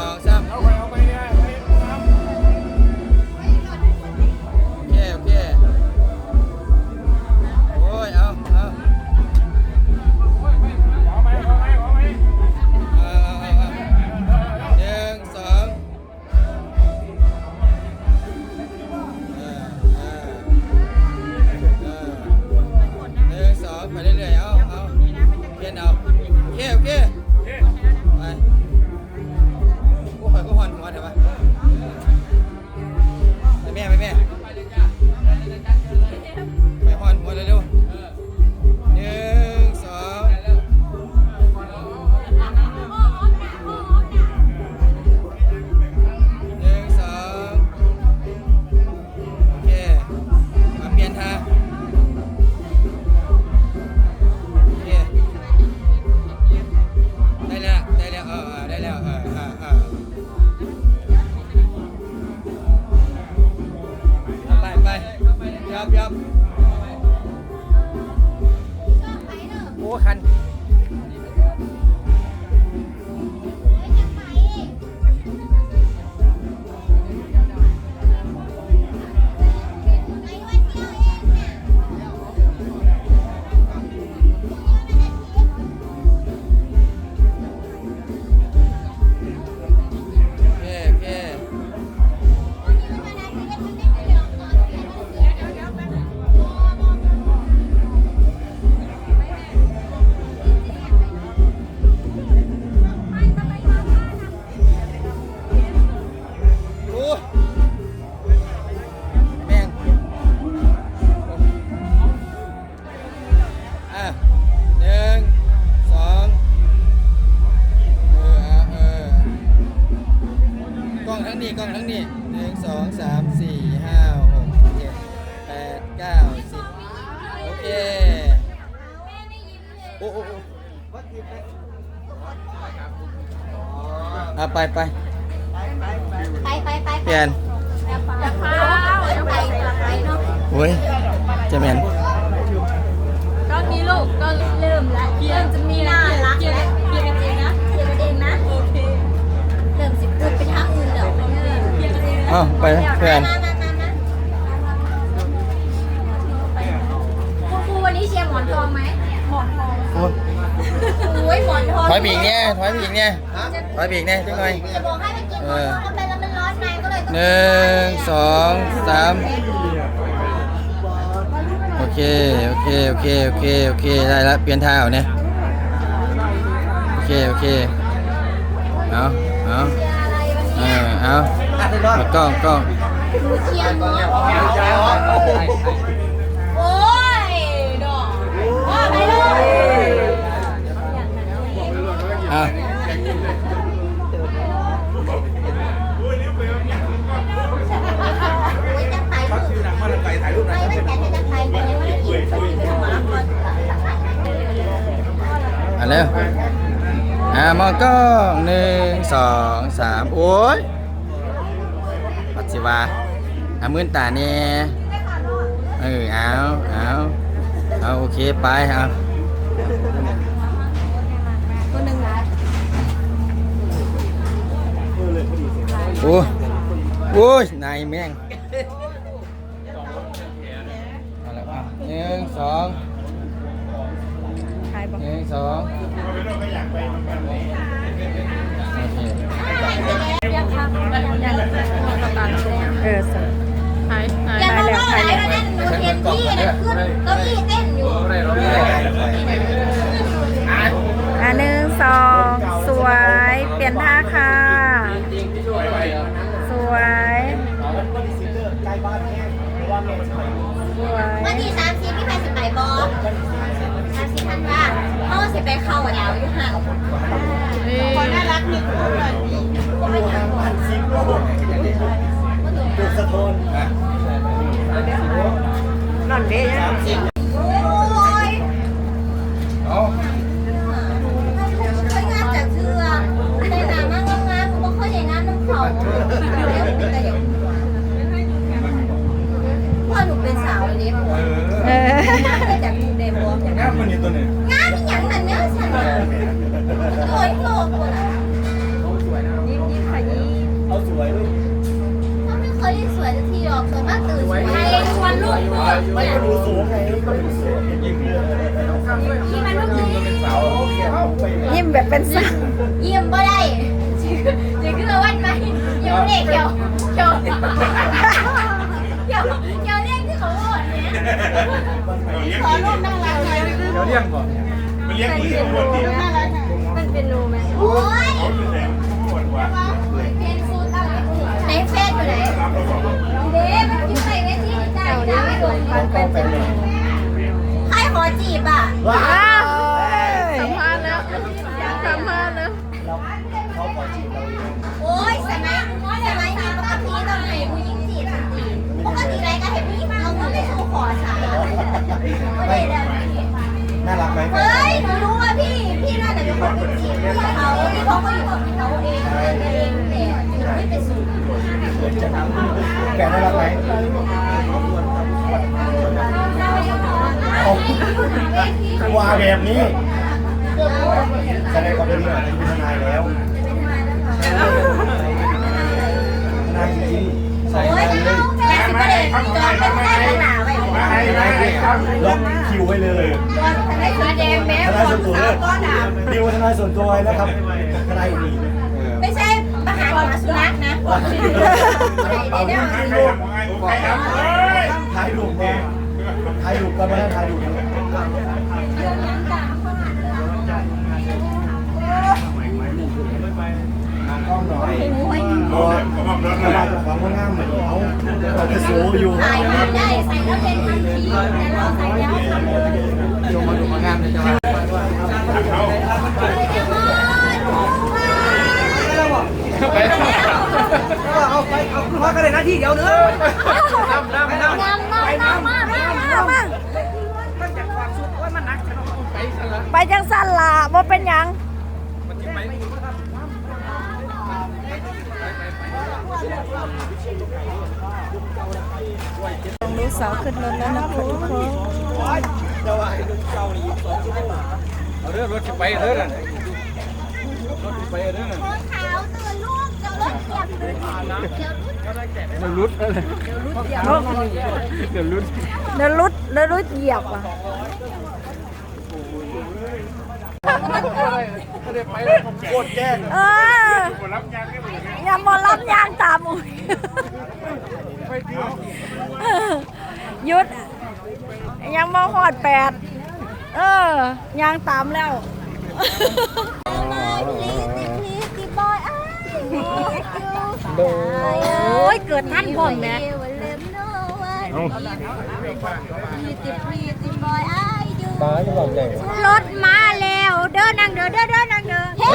องสาม ยับ สองสามสี่ห้าหกเจ็ดแปดเก้าสิบโอเคโอ้โอ้โอ้อะไปไปไปไปไปเปลี่ยนจะพาจะไปจะไปเนาะโอ้ยเจะแมน องนะอ้าวไปนะเพื่อนมามามามาคุณครูวันนี้เชียร์หมอนทองไหมหมอนทองโอ้ยโอ้ยหมอนทองถอยบีกเนี่ยถอยบีกเนี่ยถอยบีกเนี่ยจังหน่อยจะบอกให้ไปกินหมอนทองแล้วไปแล้วมันร้อนในก็เลยต้องหนึ่งสองสามโอเค โอเค โอเค โอเค โอเค ได้ละเปลี่ยนท่าเอาเนี่ย โอเค โอเค เอาเอาเออ เอาเอากล้องกล้อง หนูเชียร์หมอนทองโอ้ยดอกว่าไปเลย เอา โอ้ยจะถ่ายรูป มาถ่ายถ่ายรูปหน่อย ไม่ไม่แต่จะถ่ายไปยังไม่ได้กินหมาก่อน เอาเร็วอ่ามองกล้องหนึ่งสองสามโอ้ย ปัจจิวาอะมื่นตาเนี่ยเออเอาเอาเอาโอเคไปเอาคนหนึ่งนะโอ้ยโอ้ยนายแม่งเอาละครับหนึ่งสองหนึ่งสองโอ เคเออสหายหายอย่าหายมาแล้วว่าหายอะไรแล้วนะหนูเห็นพี่นะขึ้นเก้าอี้เต้นอยู่อะหนึ่งสองสวย เปลี่ยนท่าค่ะ สวยสวยวันที่สามสิบพี่ไปสิไปบอสสามสิบท่านว่าเขาสิไปเข้าดาวอยู่ห่างคนน่ารักหนึ่งคนเลย ไม่อยากบอกจุดสะท้อนนอนเด้ยังโอ้ยเอาเคยงานจากเชือนหนามากงามๆผมก็เคยอย่างนั้นน้ำเขาแต่อย่างพ่อหนูเป็นสาวเลยดิเออจากกรุงเทพบอกอย่างงามคนนี้ตัวนี้ งานนี่อย่างนั้นเนี่ยฉันโอยโลกคน ใครชวนลูกพูดไม่ดูสูงไงที่มันลูกยิ้มยิ้มแบบเป็นสาวยิ้มบ่ได้เดี๋ยวขึ้นมาวันไหมยิ้มเด็กเดียวเดียวเดียวเดียวเรียกที่เขาโหดเนี่ยขอรูปน่ารักหน่อยเดี๋ยวเลี้ยงก่อนมันเลี้ยงที่ข้างบนดิมันเป็นรูไหมโอ้ย ไหนเฟซอยู่ไหนเด้มันอยู่ไหนเวทีได้ได้ไม่โดนมันเป็นเป็นใครขอจีบอะว้าวสัมภาษณ์แล้วสัมภาษณ์แล้วโอ้ยสมัยสมัยนี้ปกติต้องให้ผู้หญิงจีบทันทีปกติอะไรก็เห็นผู้หญิงเอาเงินไปสู่ขอสาวไม่ได้แล้วน่ารักไหมเฮ้ยหนูรู้ว่าพี่ พี่น่าจะเป็นคนไปจีบพี่เขาที่เขาก็อยู่กับเขาเองเองเอง แต่หนูไม่ไปสู่แกน่ารักไหมว่าแบบนี้แสดงความเป็นเรื่องเป็นทนายแล้วทนายจริงโอ้ยเอาแม่สิประเด็นจอดเป็นแม่ขนาดไว้มาให้มาให้ครับล็อกคิวไว้เลยจอดทนายสุดแดงแม่ทนายส่วนตัวเลยดิวทนายส่วนตัวไว้นะครับทนายอีกไม่ใช่ ประหารหมาสุนัขนะเป่าเดี๋ยวให้เดี๋ยวลูกโอเคครับเฮ้ยถ่ายรูปมาถ่ายรูปกันมาถ่ายรูปกันกล้องหน่อยโอ้ยผมบอกรถเวแล้ลาวจะของมันง่ามเหมือนเขาเราจะสูอยู่ใส่ไม่ได้ใส่แล้วเป็นทันทีแต่เราใส่แล้วทำเลยโยมมาดูมางามเลยจ้า ไป เอาไปเอา พาที่เดียวเนื้อน้ำน้ำน้ำน้ำมากน้ำมากน้ำมากไปจังสั้นล่ะว่าเป็นยังลูกสาวขึ้นรถแล้วนะคะทุกคนเอาเรื่องรถจะไปเรื่องนั้นรถไปเรื่องนั้น เดี๋ยวรุดอะไรเดี๋ยวรุดเดินรุดเดินรุดเหยียบอะก็ได้ไปโคตรแจ้งเออคนรับงานก็เหมือนกันอย่ามารับยางตามอุ้ยไปเที่ยวหยุด ยังมาหอดแปด เออ ยางตามแล้ว โดโอ้ยเกิดท่านพร้อมแม่เอ้าตายะอกรถมาแล้ว เดินนางเดินเดินเด้อนางเดินเฮ้